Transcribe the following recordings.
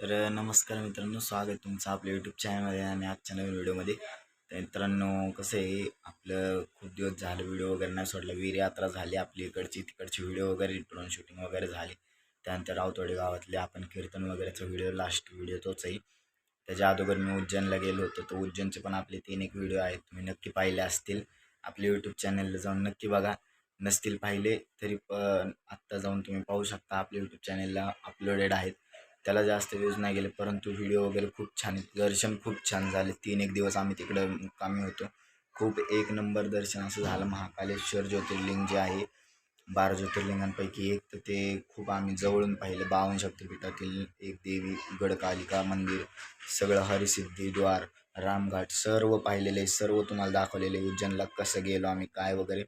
तर नमस्कार मित्रांनो स्वागत तुमचं आपल्या यूट्यूब चॅनलमध्ये आणि आजच्या नवीन व्हिडिओमध्ये. तर मित्रांनो कसं आहे आपलं खूप दिवस झालं व्हिडिओ वगैरे नाही सोडला. वीर यात्रा झाली आपली इकडची तिकडची व्हिडिओ वगैरे ड्रोन शूटिंग वगैरे झाली. त्यानंतर रावतोडे गावातले आपण कीर्तन वगैरेचा व्हिडिओ लास्ट व्हिडिओ तोच आहे. त्याच्या अगोदर मी उज्जैनला गेलो होतो. तर उज्जैनचे पण आपले तीन एक व्हिडिओ आहेत तुम्ही नक्की पाहिले असतील. आपल्या यूट्यूब चॅनलला जाऊन नक्की बघा. नसतील पाहिले तरी पण आत्ता जाऊन तुम्ही पाहू शकता. आपल्या यूट्यूब चॅनलला अपलोडेड आहेत. त्याला जास्त व्ह्यूज नाही गेले परंतु व्हिडिओ वगैरे खूप छान दर्शन खूप छान झाले. तीन एक दिवस आम्ही तिकडं कामी होतो. खूप एक नंबर दर्शन असं झालं. महाकालेश्वर ज्योतिर्लिंग जे आहे बारा ज्योतिर्लिंगांपैकी एक तर ते खूप आम्ही जवळून पाहिलं. बावन शक्तिपीठातील एक देवी गडकालिका मंदिर सगळं हरिसिद्धीद्वार रामघाट सर्व पाहिलेले सर्व तुम्हाला दाखवलेले उज्जैनला कसं गेलो आम्ही काय वगैरे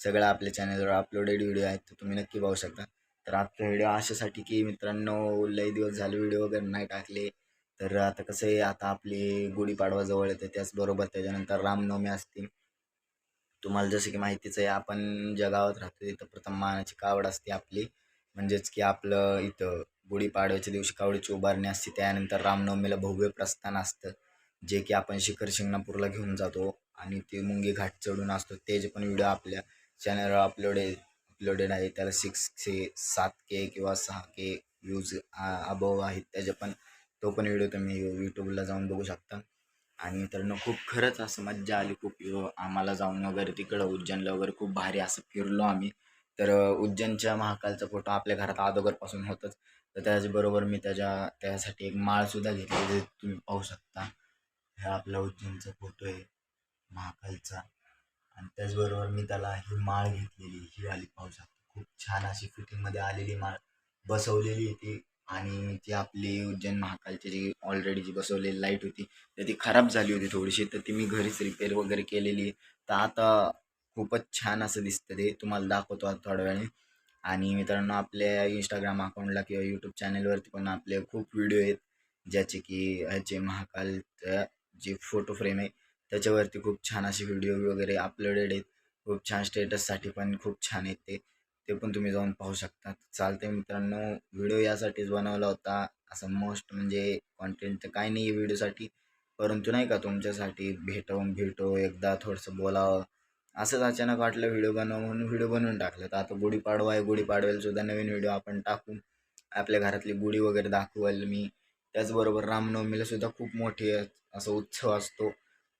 सगळं आपल्या चॅनलवर अपलोडेड व्हिडिओ आहेत. तर तुम्ही नक्की पाहू शकता. तर आजचा व्हिडिओ अशासाठी की मित्रांनो लय दिवस झाले व्हिडिओ वगैरे नाही टाकले. तर आता कसं आहे आता आपली गुढीपाडवा जवळ येते त्याचबरोबर त्याच्यानंतर रामनवमी असते. तुम्हाला जसं की माहितीच आहे आपण ज्या गावात राहतो तिथं प्रथम मानाची कावड असते आपली. म्हणजेच की आपलं इथं गुढीपाडव्याच्या दिवशी कावडीची उभारणी असते त्यानंतर रामनवमीला भव्य प्रस्थान असतं जे की आपण शिखर शिंगणापूरला घेऊन जातो. आणि ते मुंगी घाट चढून असतो त्याचे पण व्हिडिओ आपल्या चॅनलवर अपलोड आहे अपलोडेड आहे त्याला सिक्स से सात के किंवा सहा के व्ह्यूज अबव आहेत. त्याचे पण तो पण व्हिडिओ तुम्ही यूट्यूबला जाऊन बघू शकता. आणि मित्रांनो खूप खरंच असं मज्जा आली खूप आम्हाला जाऊन वगैरे तिकडं उज्जैनला वगैरे खूप भारी असं फिरलो आम्ही. तर उज्जैनच्या महाकालचा फोटो आपल्या घरात अगोदरपासून होतच. तर त्याचबरोबर मी त्याच्या त्यासाठी एक माळसुद्धा घेतली जे तुम्ही पाहू शकता. हा आपला उज्जैनचा फोटो आहे महाकालचा. आणि त्याचबरोबर मी त्याला ही माळ घेतलेली ही वाली पाहू शकतो खूप छान अशी फिटिंगमध्ये आलेली माळ बसवलेली होती. आणि ती आपली उज्जैन महाकालची जी ऑलरेडी जी बसवलेली लाइट होती तर ती खराब झाली होती थोडीशी. तर ती मी घरीच रिपेअर वगैरे केलेली. तर आता खूपच छान असं दिसतं ते. तुम्हाला दाखवतो आता थोड्या वेळाने. आणि मित्रांनो आपल्या इंस्टाग्राम अकाउंटला किंवा यूट्यूब चॅनलवरती पण आपले खूप व्हिडिओ आहेत. ज्याचे की ह्याचे महाकालचं जे फोटो फ्रेम आहे त्याच्यावरती खूप छान असे व्हिडिओ वगैरे अपलोडेड आहेत. खूप छान स्टेटससाठी पण खूप छान आहेत ते. ते पण तुम्ही जाऊन पाहू शकता. चालते मित्रांनो व्हिडिओ यासाठीच बनवला होता. असं मोस्ट म्हणजे कॉन्टेंट तर काही नाही आहे व्हिडिओसाठी परंतु नाही का तुमच्यासाठी भेटवून भेटो एकदा थोडंसं बोलावं. असंच अचानक वाटलं व्हिडिओ बनवा म्हणून व्हिडिओ बनवून टाकलं. तर आता गुढीपाडवा आहे. गुढीपाडव्याला सुद्धा नवीन व्हिडिओ आपण टाकू. आपल्या घरातली गुढी वगैरे दाखवाल मी. त्याचबरोबर रामनवमीला सुद्धा खूप मोठी असं उत्सव असतो.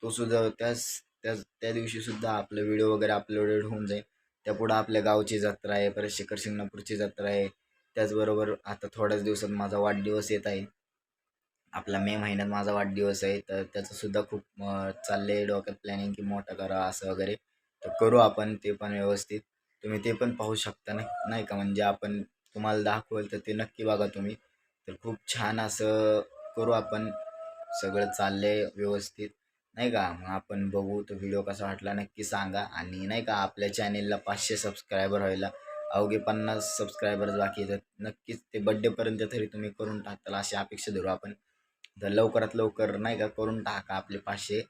तो सुद्धा त्याच त्याच त्या दिवशीसुद्धा आपलं व्हिडिओ वगैरे अपलोडेड होऊन जाईल. त्यापुढं आपल्या गावची जत्रा आहे परत शिखर शिंगणापूरची जत्रा आहे. त्याचबरोबर आता थोड्याच दिवसात माझा वाढदिवस येत आहे. आपला मे महिन्यात माझा वाढदिवस आहे तर त्याचंसुद्धा खूप चाललं आहे डोक्यात प्लॅनिंग की मोठं करा असं वगैरे. तर करू आपण ते पण व्यवस्थित. तुम्ही ते पण पाहू शकता नाही नाही का? म्हणजे आपण तुम्हाला दाखवेल तर ते नक्की बघा तुम्ही. तर खूप छान असं करू आपण. सगळं चाललंय व्यवस्थित. नाही का? मग आपण बघू तो व्हिडिओ कसा वाटला नक्की सांगा. आणि नाही का आपल्या चॅनेलला पाचशे सबस्क्रायबर व्हायला अवघे पन्नास सबस्क्रायबर्स बाकी तर नक्कीच ते बड्डेपर्यंत तरी तुम्ही करून टाकताल अशी अपेक्षा धरू आपण. तर लवकरात लवकर नाही का करून टाका आपले पाचशे.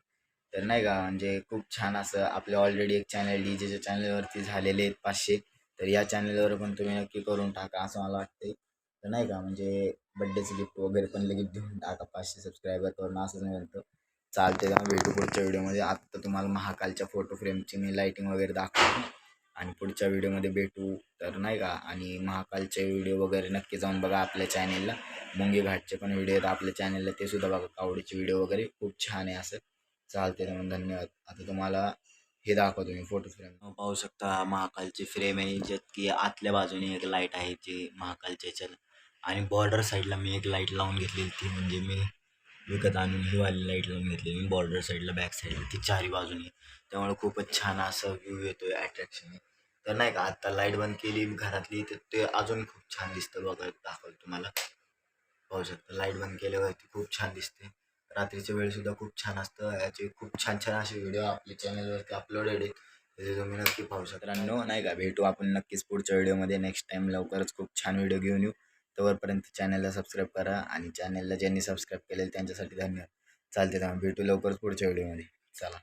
तर नाही का म्हणजे खूप छान असं आपले ऑलरेडी एक चॅनल डी जेच्या चॅनलवरती झालेले आहेत पाचशे. तर या चॅनलवर पण तुम्ही नक्की करून टाका असं मला वाटते तर नाही का म्हणजे बड्डेचं गिफ्ट वगैरे पण लगेच देऊन टाका पाचशे सबस्क्रायबर करून असंच नाही म्हणतो. चालते का? भेटू पुढच्या व्हिडिओमध्ये. आत्ता तुम्हाला महाकालच्या फोटो फ्रेमची मी लाईटिंग वगैरे दाखवतो. आणि पुढच्या व्हिडिओमध्ये भेटू. तर नाही का? आणि महाकालचे व्हिडिओ वगैरे नक्की जाऊन बघा आपल्या चॅनेलला मुंगी घाटचे पण व्हिडिओ आहेत आपल्या चॅनेलला ते सुद्धा बघा. कावडीचे व्हिडिओ वगैरे खूप छान आहे असं. चालते म्हणून धन्यवाद. आता तुम्हाला हे दाखवतो मी फोटो हो, फ्रेम पाहू शकता महाकालची फ्रेम आहे. ज्यात की आतल्या बाजूने एक लाइट आहे जी महाकालच्या ह्याच्यात आणि बॉर्डर साईडला मी एक लाइट लावून घेतलेली ती म्हणजे मी विकत आणून ही वाली लाइट लावून घेतलेली मी बॉर्डर साईडला बॅक साईडला ती चारी बाजूने. त्यामुळे खूपच छान असं व्ह्यू येतो आहे अट्रॅक्शन तर नाही का आत्ता लाइट बंद केली घरातली तर ते अजून खूप छान दिसतं बघा दाखवलं तुम्हाला. पाहू शकता लाइट बंद केल्यावरती खूप छान दिसते. रात्रीच्या वेळेसुद्धा खूप छान असतं. याचे खूप छान छान असे व्हिडिओ आपल्या चॅनलवरती अपलोडेड आहेत. ते तुम्ही नक्की पाहू शकता. नाही का भेटू आपण नक्कीच पुढच्या व्हिडिओमध्ये नेक्स्ट टाईम लवकरच खूप छान व्हिडिओ घेऊन येऊ. तोवरपर्यंत चॅनलला सबस्क्राईब करा आणि चॅनलला ज्यांनी सबस्क्राईब केलेलं त्यांच्यासाठी धन्यवाद. चालते तेव्हा भेटू लवकरच पुढच्या व्हिडिओमध्ये. चला.